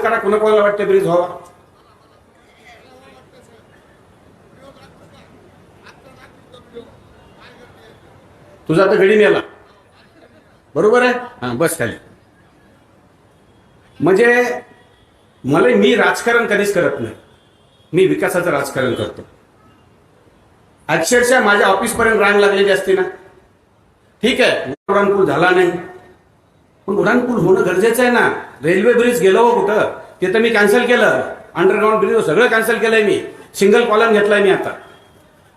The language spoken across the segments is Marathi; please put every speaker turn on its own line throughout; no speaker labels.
करा कोणा कोणाला वाटते ब्रिज व्हावा तुझा आता घडी नेला बरोबर आहे? हा बस खाली. म्हणजे मला मी राजकारण कधीच करत नाही. मी विकासाचं राजकारण करतो. अक्षरशः माझ्या ऑफिसपर्यंत रांग लागलेली असते ना. ठीक आहे झाला नाही. पण उड्डाणपूल होणं गरजेचं आहे ना. रेल्वे ब्रिज गेलो कुठं? ते तर मी कॅन्सल केलं. अंडरग्राऊंड ब्रिज सगळं कॅन्सल केलंय मी. सिंगल कॉलम घेतलाय मी आता.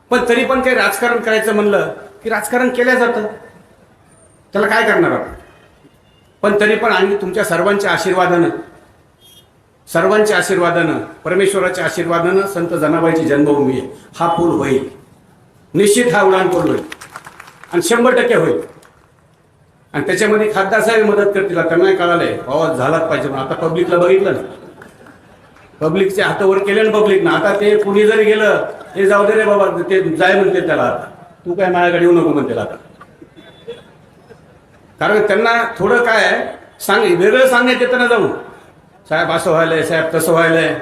पण तरी पण काही राजकारण करायचं म्हणलं की राजकारण केलं जातं. त्याला काय करणार आपण? पण तरी पण आम्ही तुमच्या सर्वांच्या आशीर्वादानं सर्वांच्या आशीर्वादानं परमेश्वराच्या आशीर्वादानं संत जनाबाईची जन्मभूमी आहे. हा पूल होईल. निश्चित हा उडान पूल होईल. आणि शंभर टक्के होईल. आणि त्याच्यामध्ये खासदार साहेब मदत करतील आता नाही कळालंय. बाबा झालाच पाहिजे पण आता पब्लिकला बघितलं ना. पब्लिकच्या हातावर केले ना पब्लिक ना. आता ते कुणी जरी गेलं ते जाऊ दे रे बाबा ते जाय म्हणते त्याला आता. तू काय माझ्याकडे येऊ नको म्हणते आता. कारण त्यांना थोडं काय सांग वेगळं सांगण्यात येतं ना जाऊन. साहेब असं व्हायलंय साहेब तसं व्हायलंय.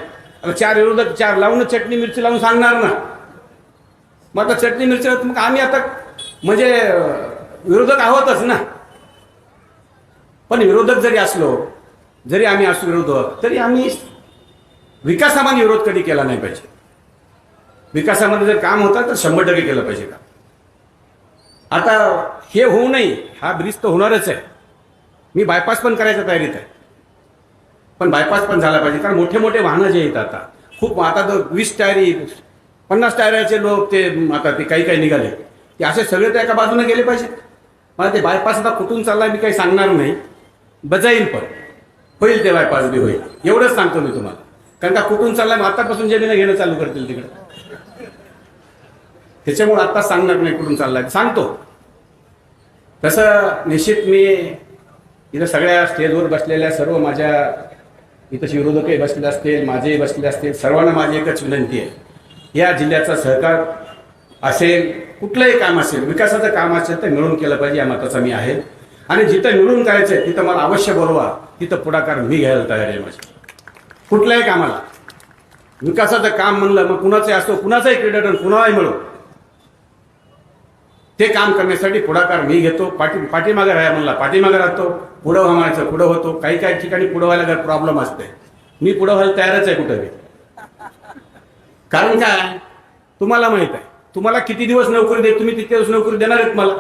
आता चार विरोधक चार लावून चटणी मिरची लावून सांगणार ना. मग आता चटणी मिरची मग आम्ही आता म्हणजे विरोधक आहोतच ना. पण विरोधक जरी असलो जरी आम्ही असू विरोधक तरी आम्ही विकासामध्ये विरोध कधी केला नाही पाहिजे. विकासामध्ये जर काम होतं तर शंभर टक्के केलं पाहिजे का आता हे होऊ नये हा ब्रिज तर होणारच आहे. मी बायपास पण करायच्या तयारीत आहे. पण बायपास पण झाला पाहिजे कारण मोठे मोठे वाहनं जे आहेत आता खूप आता तर वीस टायरी पन्नास टायराचे लोक ते आता ते काही काही निघाले. ते असे सगळे तर एका बाजूने गेले पाहिजे मला ते बायपास आता कुठून चालला मी काही सांगणार नाही. बजाईल पण. होईल तेव्हा पाळवी बी होईल. एवढंच सांगतो मी तुम्हाला. कारण का कुठून चाललाय? मग आतापासून जमीन घेणं चालू करतील तिकडे. त्याच्यामुळे आता सांगणार नाही कुठून चाललाय. सांगतो. तसं निश्चित मी इथं सगळ्या स्टेजवर बसलेल्या सर्व माझ्या इथं विरोधकही बसलेले असतील माझेही बसलेले असतील सर्वांना माझी एकच विनंती आहे. या जिल्ह्याचा सहकार असेल कुठलंही काम असेल विकासाचं काम असेल तर मिळून केलं पाहिजे या मताचा मी आहे. आणि जिथं मिळून करायचं आहे तिथं मला अवश्य बोलवा. तिथं पुढाकार मी घ्यायला तयार आहे माझी. कुठल्याही कामाला. विकासाचं काम म्हणलं मग कुणाचंही असतो कुणाचाही क्रेडिट कुणालाही मिळो. ते काम करण्यासाठी पुढाकार मी घेतो. पाठी पाठीमागे राहा म्हणला पाठीमागे राहतो. पुढं व्हायचं पुढं होतो. काही काही ठिकाणी पुढं व्हायला जर प्रॉब्लेम असते. मी पुढं व्हायला तयारच आहे कुठं बी. कारण काय? तुम्हाला माहीत आहे. तुम्हाला किती दिवस नोकरी दे तुम्ही तितके दिवस नोकरी देणार आहेत मला.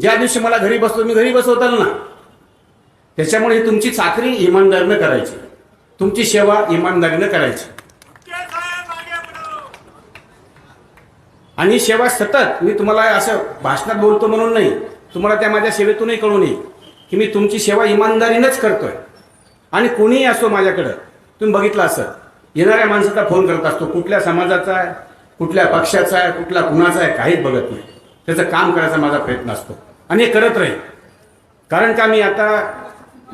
ज्या दिवशी मला घरी बसतो मी घरी बसवताल ना. त्याच्यामुळे तुमची चाकरी इमानदारीनं करायची. तुमची सेवा इमानदारीनं करायची. आणि सेवा सतत मी तुम्हाला असं भाषणात बोलतो म्हणून नाही तुम्हाला त्या माझ्या सेवेतूनही कळून येईल की मी तुमची सेवा इमानदारीनंच करतोय. आणि कोणीही असो माझ्याकडं तुम्ही बघितलं असं येणाऱ्या माणसाचा फोन करत असतो कुठल्या समाजाचा आहे कुठल्या पक्षाचा आहे कुठल्या कुणाचा आहे काहीच बघत नाही. त्याचं काम करायचा माझा प्रयत्न असतो. आणि हे करत राहील. कारण का मी आता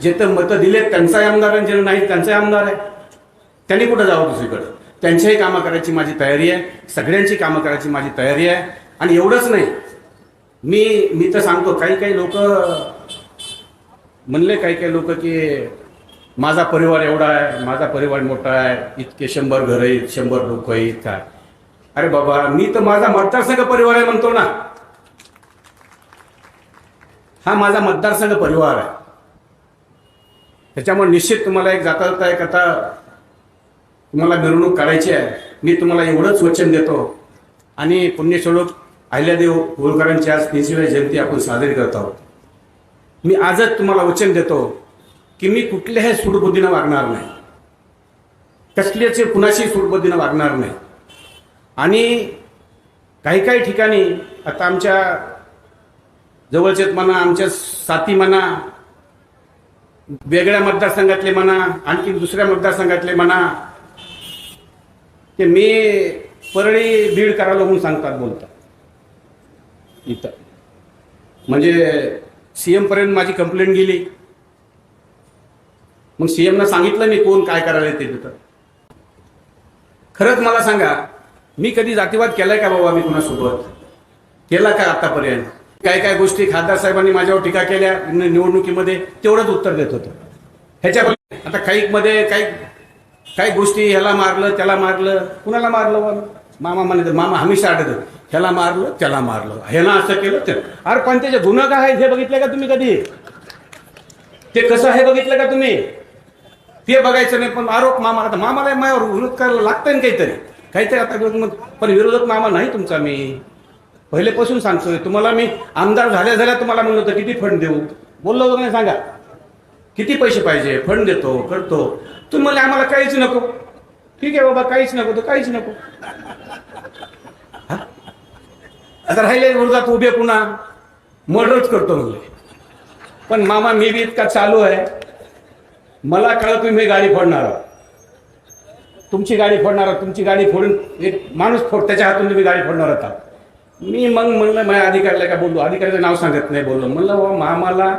जिथं मतं दिलेत त्यांचाही आमदार आणि जे नाही त्यांचाही आमदार आहे. त्यांनी कुठं जावं दुसरीकडं? त्यांच्याही कामं करायची माझी तयारी आहे. सगळ्यांची कामं करायची माझी तयारी आहे. आणि एवढंच नाही. मी मी तर सांगतो काही काही लोक म्हणले काही काही लोक की माझा परिवार एवढा आहे माझा परिवार मोठा आहे इतके शंभर घर आहेत शंभर लोक आहेत काय? अरे बाबा मी तर माझा मतदारसंघ परिवार आहे म्हणतो ना. हा माझा मतदारसंघ परिवार आहे. त्याच्यामुळे निश्चित तुम्हाला एक जाता जाता एक आता तुम्हाला मिरवणूक काढायची आहे. मी तुम्हाला एवढंच वचन देतो. आणि पुण्यस्वरूप अहिल्यादेव होळकरांची आज तीनशेव्या जयंती आपण साजरी करत आहोत. मी आजच तुम्हाला वचन देतो की मी कुठल्याही सूडबुद्धीनं वागणार नाही. कसल्याचे कुणाशी सूडबुद्धीनं वागणार नाही. आणि काही काही ठिकाणी आता आमच्या जवळचेच म्हणा आमच्या साथी म्हणा वेगळ्या मतदारसंघातले म्हणा आणखी दुसऱ्या मतदारसंघातले म्हणा ते मी परळी बीड करायला म्हणून सांगतात बोलतात. इथं. म्हणजे सीएम पर्यंत माझी कंप्लेंट गेली. मग सीएमना सांगितलं मी कोण काय करायला ते तिथं. खरंच मला सांगा मी कधी जातीवाद केलाय का बाबा मी कुणासोबत? केला का आतापर्यंत? काय काय गोष्टी खासदार साहेबांनी माझ्यावर टीका केल्या निवडणुकीमध्ये तेवढंच उत्तर देत होतं. ह्याच्या आता काही मध्ये काही काही गोष्टी ह्याला मारलं त्याला मारलं कुणाला मारलं मामा म्हणत मामा हमेशा आढळत ह्याला मारलं त्याला मारलं ह्याला असं केलं ते. अरे पण त्याचे गुन्हा काय आहे हे बघितलं का तुम्ही कधी? ते कसं आहे बघितलं का तुम्ही? ते बघायचं नाही पण आरोप मामा आता मामाला माझ्यावर विरोध करायला लागतं ना काहीतरी. काहीतरी आता पण विरोधक मामा नाही तुमचा मी. पहिलेपासून सांगतोय तुम्हाला मी आमदार झाल्या झाल्या तुम्हाला म्हणलं होतं किती फंड देऊ? बोललो होतो नाही सांगा? किती पैसे पाहिजे? फंड देतो करतो. तुम्ही म्हणले आम्हाला काहीच नको. ठीक आहे बाबा काहीच नको तर काहीच नको. आता राहिले विरोधात उभे पुन्हा. मर्डरच करतो म्हणले. पण मामा मी बी इतका चालू आहे. मला कळत तुम्ही गाडी फोडणार आहात. तुमची गाडी फोडणार आहात, तुमची गाडी फोडून एक माणूस फोड त्याच्या हातून तुम्ही गाडी फोडणार आहात. मी मग म्हणलं माझ्या अधिकाऱ्याला काय बोललो अधिकाऱ्याचं नाव सांगत नाही बोललो. म्हणलं बाबा मामाला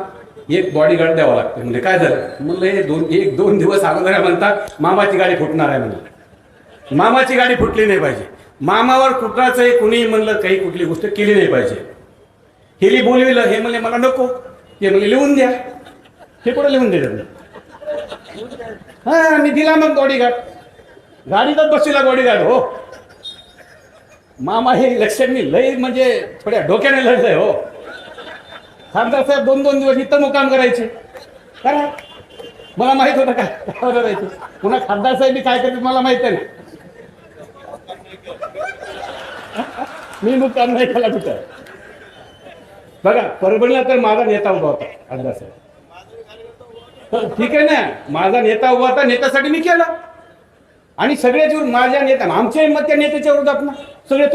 एक बॉडीगार्ड द्यावा लागतो. म्हणजे काय झालं? म्हणलं हे दोन एक दोन दिवस अगोदर म्हणतात मामाची गाडी फुटणार आहे म्हणलं मामाची गाडी फुटली नाही पाहिजे. मामावर कुठलाचंही कुणीही म्हणलं काही कुठली गोष्ट केली नाही पाहिजे. हेली बोलविलं हे म्हणले मला नको. हे म्हणले लिहून द्या. हे कुठं लिहून द्या हा मी दिला मग बॉडीगार्ड गाडीतच बसलेला बॉडीगार्ड हो. मामा हे इलेक्शननी लई म्हणजे थोड्या डोक्याने लढलंय हो. खासदार साहेब दोन दोन दिवस इथं मुकाम करायचे. करा मला माहीत होतं काय करायचं? पुन्हा खासदार साहेब मी काय करते मला माहीत आहे मी मुकाम नाही केला कुठं? बघा परभणीला तर माझा नेता उभा होता खासदार साहेब. तर ठीक आहे ना? माझा नेता उभा होता नेत्यासाठी मी केला. आणि सगळ्याच माझ्या नेत्या आमच्याही मत त्या नेत्याच्या विरोधात ना. सगळे